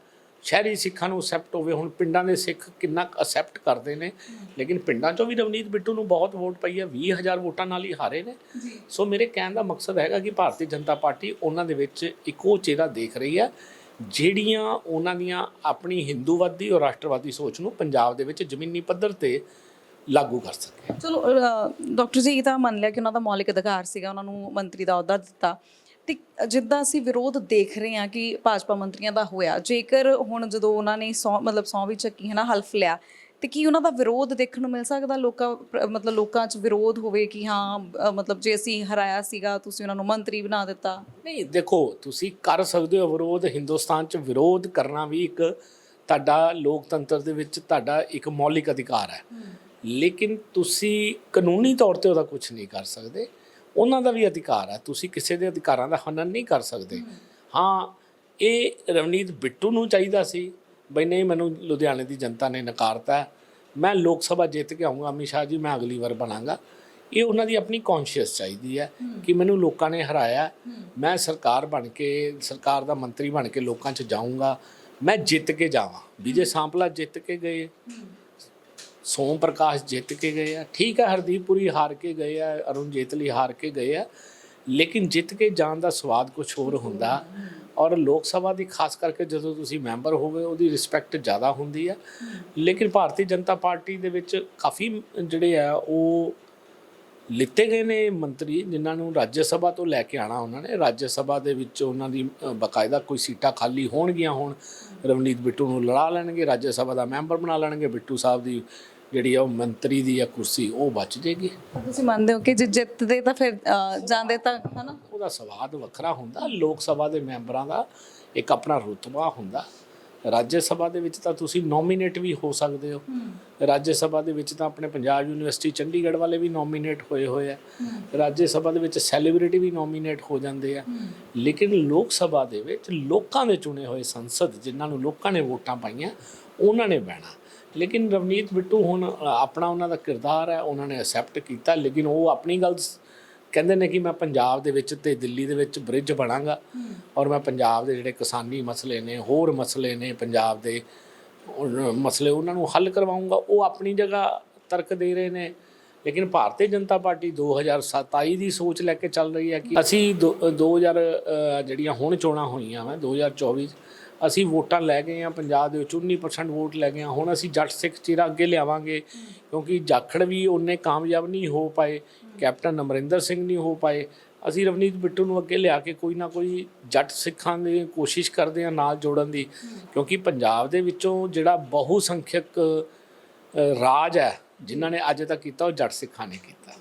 ਸ਼ਹਿਰੀ ਸਿੱਖਾਂ ਨੂੰ ਐਕਸੈਪਟ ਹੋਵੇ ਹੁਣ ਪਿੰਡਾਂ ਦੇ ਸਿੱਖ ਕਿੰਨਾ ਐਕਸੈਪਟ ਕਰਦੇ ਨੇ ਲੇਕਿਨ ਪਿੰਡਾਂ 'ਚੋਂ ਵੀ ਰਵਨੀਤ ਬਿੱਟੂ ਨੂੰ ਬਹੁਤ ਵੋਟ ਪਈ ਹੈ 20000 ਵੋਟਾਂ ਨਾਲ ਹੀ ਹਾਰੇ ਨੇ। ਸੋ ਮੇਰੇ ਕਹਿਣ ਦਾ ਮਕਸਦ ਹੈਗਾ ਕਿ ਭਾਰਤੀ ਜਨਤਾ ਪਾਰਟੀ ਉਹਨਾਂ ਦੇ ਵਿੱਚ ਇੱਕੋ ਚਿਹਰਾ ਦੇਖ ਰਹੀ ਹੈ ਜਿਹੜੀਆਂ ਉਹਨਾਂ ਦੀਆਂ ਆਪਣੀ ਹਿੰਦੂਵਾਦੀ ਔਰ ਰਾਸ਼ਟਰਵਾਦੀ ਸੋਚ ਨੂੰ ਪੰਜਾਬ ਦੇ ਵਿੱਚ ਜ਼ਮੀਨੀ ਪੱਧਰ ਤੇ ਲਾਗੂ ਕਰ ਸਕੇ। ਚਲੋ ਡਾਕਟਰ ਜੀ ਇਹ ਤਾਂ ਮੰਨ ਲਿਆ ਕਿ ਉਹਨਾਂ ਦਾ ਮੌਲਿਕ ਅਧਿਕਾਰ ਸੀਗਾ ਉਹਨਾਂ ਨੂੰ ਮੰਤਰੀ ਦਾ ਅਹੁਦਾ ਦਿੱਤਾ। ਤੇ ਜਿੱਦਾਂ ਅਸੀਂ ਵਿਰੋਧ ਦੇਖ ਰਹੇ ਹਾਂ ਕਿ ਭਾਜਪਾ ਮੰਤਰੀਆਂ ਦਾ ਹੋਇਆ ਜੇਕਰ ਹੁਣ ਜਦੋਂ ਉਹਨਾਂ ਨੇ ਸੌ ਮਤਲਬ ਸੌ ਵੀ ਚੱਕੀ ਹੈ ਨਾ ਹਲਫ ਲਿਆ ਤੇ ਕੀ ਉਹਨਾਂ ਦਾ ਵਿਰੋਧ ਦੇਖਣ ਨੂੰ ਮਿਲ ਸਕਦਾ? ਲੋਕਾਂ ਮਤਲਬ ਲੋਕਾਂ 'ਚ ਵਿਰੋਧ ਹੋਵੇ ਕਿ ਹਾਂ ਮਤਲਬ ਜੇ ਅਸੀਂ ਹਰਾਇਆ ਸੀਗਾ ਤੁਸੀਂ ਉਹਨਾਂ ਨੂੰ ਮੰਤਰੀ ਬਣਾ ਦਿੱਤਾ? ਨਹੀਂ ਦੇਖੋ ਤੁਸੀਂ ਕਰ ਸਕਦੇ ਹੋ ਵਿਰੋਧ। ਹਿੰਦੁਸਤਾਨ 'ਚ ਵਿਰੋਧ ਕਰਨਾ ਵੀ ਇੱਕ ਤੁਹਾਡਾ ਲੋਕਤੰਤਰ ਦੇ ਵਿੱਚ ਤੁਹਾਡਾ ਇੱਕ ਮੌਲਿਕ ਅਧਿਕਾਰ ਹੈ। ਲੇਕਿਨ ਤੁਸੀਂ ਕਾਨੂੰਨੀ ਤੌਰ ਤੇ ਉਹਦਾ ਕੁਝ ਨਹੀਂ ਕਰ ਸਕਦੇ। ਉਹਨਾਂ ਦਾ ਵੀ ਅਧਿਕਾਰ ਹੈ। ਤੁਸੀਂ ਕਿਸੇ ਦੇ ਅਧਿਕਾਰਾਂ ਦਾ ਹਨਨ ਨਹੀਂ ਕਰ ਸਕਦੇ। ਹਾਂ। ਇਹ ਰਵਨੀਤ ਬਿੱਟੂ ਨੂੰ ਚਾਹੀਦਾ ਸੀ। ਬਈ ਨਹੀਂ ਮੈਨੂੰ ਲੁਧਿਆਣੇ ਦੀ ਜਨਤਾ ਨੇ ਨਕਾਰਤਾ। ਮੈਂ ਲੋਕ ਸਭਾ ਜਿੱਤ ਕੇ ਆਉਂਗਾ ਅਮਿਤ ਸ਼ਾਹ ਜੀ ਮੈਂ ਅਗਲੀ ਵਾਰ ਬਣਾਂਗਾ। ਇਹ ਉਹਨਾਂ ਦੀ ਆਪਣੀ ਕੌਨਸ਼ੀਅਸ ਚਾਹੀਦੀ ਹੈ ਕਿ ਮੈਨੂੰ ਲੋਕਾਂ ਨੇ ਹਰਾਇਆ। ਮੈਂ ਸਰਕਾਰ ਬਣ ਕੇ ਸਰਕਾਰ ਦਾ ਮੰਤਰੀ ਬਣ ਕੇ ਲੋਕਾਂ 'ਚ ਜਾਊਂਗਾ। ਮੈਂ ਜਿੱਤ ਕੇ ਜਾਵਾਂ। ਵਿਜੇ ਸਾਂਪਲਾ ਜਿੱਤ ਕੇ ਗਏ। ਸੋਮ ਪ੍ਰਕਾਸ਼ ਜਿੱਤ ਕੇ ਗਏ ਆ। ਠੀਕ ਹੈ ਹਰਦੀਪ ਪੁਰੀ ਹਾਰ ਕੇ ਗਏ ਆ ਅਰੁਣ ਜੇਤਲੀ ਹਾਰ ਕੇ ਗਏ ਆ ਲੇਕਿਨ ਜਿੱਤ ਕੇ ਜਾਣ ਦਾ ਸਵਾਦ ਕੁਝ ਹੋਰ ਹੁੰਦਾ। ਔਰ ਲੋਕ ਸਭਾ ਦੀ ਖਾਸ ਕਰਕੇ ਜਦੋਂ ਤੁਸੀਂ ਮੈਂਬਰ ਹੋਵੇ ਉਹਦੀ ਰਿਸਪੈਕਟ ਜ਼ਿਆਦਾ ਹੁੰਦੀ ਆ। ਲੇਕਿਨ ਭਾਰਤੀ ਜਨਤਾ ਪਾਰਟੀ ਦੇ ਵਿੱਚ ਕਾਫੀ ਜਿਹੜੇ ਆ ਉਹ ਲਿੱਤੇ ਗਏ ਨੇ ਮੰਤਰੀ ਜਿਨ੍ਹਾਂ ਨੂੰ ਰਾਜ ਸਭਾ ਤੋਂ ਲੈ ਕੇ ਆਣਾ ਉਹਨਾਂ ਨੇ। ਰਾਜ ਸਭਾ ਦੇ ਵਿੱਚ ਉਹਨਾਂ ਦੀ ਅ, ਬਕਾਇਦਾ ਕੋਈ ਸੀਟਾਂ ਖਾਲੀ ਹੋਣਗੀਆਂ ਹੁਣ। ਰਵਨੀਤ ਬਿੱਟੂ ਨੂੰ ਲੜਾ ਲੈਣਗੇ ਰਾਜ ਸਭਾ ਦਾ ਮੈਂਬਰ ਬਣਾ ਲੈਣਗੇ ਬਿੱਟੂ ਸਾਹਿਬ ਦੀ ਜਿਹੜੀ ਆ ਉਹ ਮੰਤਰੀ ਦੀ ਆ ਕੁਰਸੀ ਉਹ ਬਚ ਜੇਗੀ। ਤੁਸੀਂ ਮੰਨਦੇ ਹੋ ਕਿ ਜੇ ਜਿੱਤਦੇ ਤਾਂ ਫਿਰ ਜਾਂਦੇ ਤਾਂ ਹਨਾ? ਉਹਦਾ ਸਵਾਦ ਵੱਖਰਾ ਹੁੰਦਾ। ਲੋਕ ਸਭਾ ਦੇ ਮੈਂਬਰਾਂ ਦਾ ਇੱਕ ਆਪਣਾ ਰੁਤਬਾ ਹੁੰਦਾ। ਰਾਜ ਸਭਾ ਦੇ ਵਿੱਚ ਤਾਂ ਤੁਸੀਂ ਨੋਮੀਨੇਟ ਵੀ ਹੋ ਸਕਦੇ ਹੋ। ਰਾਜ ਸਭਾ ਦੇ ਵਿੱਚ ਤਾਂ ਆਪਣੇ ਪੰਜਾਬ ਯੂਨੀਵਰਸਿਟੀ ਚੰਡੀਗੜ੍ਹ ਵਾਲੇ ਵੀ ਨੋਮੀਨੇਟ ਹੋਏ ਹੋਏ ਆ। ਰਾਜ ਸਭਾ ਦੇ ਵਿੱਚ ਸੈਲੀਬ੍ਰਿਟੀ ਵੀ ਨੋਮੀਨੇਟ ਹੋ ਜਾਂਦੇ ਆ। ਲੇਕਿਨ ਲੋਕ ਸਭਾ ਦੇ ਵਿੱਚ ਲੋਕਾਂ ਦੇ ਚੁਣੇ ਹੋਏ ਸੰਸਦ ਜਿਨ੍ਹਾਂ ਨੂੰ ਲੋਕਾਂ ਨੇ ਵੋਟਾਂ ਪਾਈਆਂ ਉਹਨਾਂ ਨੇ ਬਹਿਣਾ। ਲੇਕਿਨ ਰਵਨੀਤ ਬਿੱਟੂ ਹੁਣ ਆਪਣਾ ਉਹਨਾਂ ਦਾ ਕਿਰਦਾਰ ਹੈ ਉਹਨਾਂ ਨੇ ਅਸੈਪਟ ਕੀਤਾ ਲੇਕਿਨ ਉਹ ਆਪਣੀ ਗੱਲ ਕਹਿੰਦੇ ਨੇ ਕਿ ਮੈਂ ਪੰਜਾਬ ਦੇ ਵਿੱਚ ਤੇ ਦਿੱਲੀ ਦੇ ਵਿੱਚ ਬ੍ਰਿਜ ਬਣਾਂਗਾ ਔਰ ਮੈਂ ਪੰਜਾਬ ਦੇ ਜਿਹੜੇ ਕਿਸਾਨੀ ਮਸਲੇ ਨੇ ਹੋਰ ਮਸਲੇ ਨੇ ਪੰਜਾਬ ਦੇ ਮਸਲੇ ਉਹਨਾਂ ਨੂੰ ਹੱਲ ਕਰਵਾਉਂਗਾ ਉਹ ਆਪਣੀ ਜਗ੍ਹਾ ਤਰਕ ਦੇ ਰਹੇ ਨੇ। ਲੇਕਿਨ ਭਾਰਤੀ ਜਨਤਾ ਪਾਰਟੀ 2027 ਦੀ ਸੋਚ ਲੈ ਕੇ ਚੱਲ ਰਹੀ ਹੈ ਕਿ ਅਸੀਂ ਦੋ- 2000 ਅ, ਜਿਹੜੀਆਂ ਹੁਣ ਚੋਣਾਂ ਹੋਈਆਂ ਵਾ 2024 'ਚ, ਅਸੀਂ ਵੋਟਾਂ ਲੈ ਗਏ ਆ ਪੰਜਾਬ ਦੇ ਵਿੱਚ 19% ਵੋਟ ਲੈ ਗਏ ਆ ਹੁਣ ਅਸੀਂ ਜੱਟ ਸਿੱਖ ਚਿਹਰਾ ਅੱਗੇ ਲਿਆਵਾਂਗੇ, ਕਿਉਂਕਿ ਜਾਖੜ ਵੀ ਉਹਨੇ ਕਾਮਯਾਬ ਨਹੀਂ ਹੋ ਪਾਏ, ਕੈਪਟਨ ਅਮਰਿੰਦਰ ਸਿੰਘ ਨਹੀਂ ਹੋ ਪਾਏ। ਅਸੀਂ ਰਵਨੀਤ ਬਿੱਟੂ ਨੂੰ ਅੱਗੇ ਲਿਆ ਕੇ ਕੋਈ ਨਾ ਕੋਈ ਜੱਟ ਸਿੱਖਾਂ ਦੀ ਕੋਸ਼ਿਸ਼ ਕਰਦੇ ਆ ਨਾਲ ਜੋੜਨ ਦੀ, ਕਿਉਂਕਿ ਪੰਜਾਬ ਦੇ ਵਿੱਚੋਂ ਜਿਹੜਾ ਬਹੁ ਸੰਖਿਅਕ ਰਾਜ ਹੈ, ਜਿਨ੍ਹਾਂ ਨੇ ਅੱਜ ਤੱਕ ਕੀਤਾ, ਉਹ ਜੱਟ ਸਿੱਖਾਂ ਨੇ ਕੀਤਾ।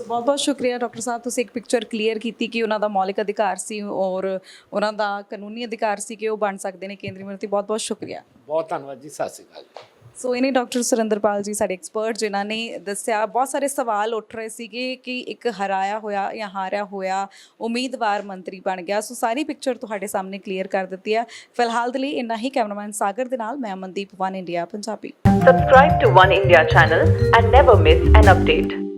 ਸੋ ਬਹੁਤ ਬਹੁਤ ਸ਼ੁਕਰੀਆ ਡਾਕਟਰ ਸਾਹਿਬ ਤੁਸੀਂ ਇੱਕ ਪਿਕਚਰ ਕਲੀਅਰ ਕੀਤੀ ਕਿ ਉਹਨਾਂ ਦਾ ਮੌਲਿਕ ਅਧਿਕਾਰ ਸੀ ਔਰ ਉਹਨਾਂ ਦਾ ਕਾਨੂੰਨੀ ਅਧਿਕਾਰ ਸੀ ਕਿ ਉਹ ਬਣ ਸਕਦੇ ਨੇ ਕੇਂਦਰੀ ਮੰਤਰੀ। ਬਹੁਤ ਬਹੁਤ ਸ਼ੁਕਰੀਆ। ਬਹੁਤ ਧੰਨਵਾਦ ਜੀ ਸਤਿ ਸ਼੍ਰੀ ਅਕਾਲ ਸੋ ਇਹਨੇ ਡਾਕਟਰ ਸੁਰਿੰਦਰਪਾਲ ਜੀ ਸਾਡੇ ਐਕਸਪਰਟ ਜਿਨ੍ਹਾਂ ਨੇ ਦੱਸਿਆ ਬਹੁਤ ਸਾਰੇ ਸਵਾਲ ਉੱਠ ਰਹੇ ਸੀਗੇ ਕਿ ਇੱਕ ਹਰਾਇਆ ਹੋਇਆ ਜਾਂ ਹਾਰਿਆ ਹੋਇਆ ਉਮੀਦਵਾਰ ਮੰਤਰੀ ਬਣ ਗਿਆ। ਸੋ ਸਾਰੀ ਪਿਕਚਰ ਤੁਹਾਡੇ ਸਾਹਮਣੇ ਕਲੀਅਰ ਕਰ ਦਿੱਤੀ ਹੈ। ਫਿਲਹਾਲ ਦੇ ਲਈ ਇੰਨਾ ਹੀ। ਕੈਮਰਾਮੈਨ ਸਾਗਰ ਦੇ ਨਾਲ ਮੈਂ Amandeep One India Punjabi. Subscribe to One India channel and never miss an update.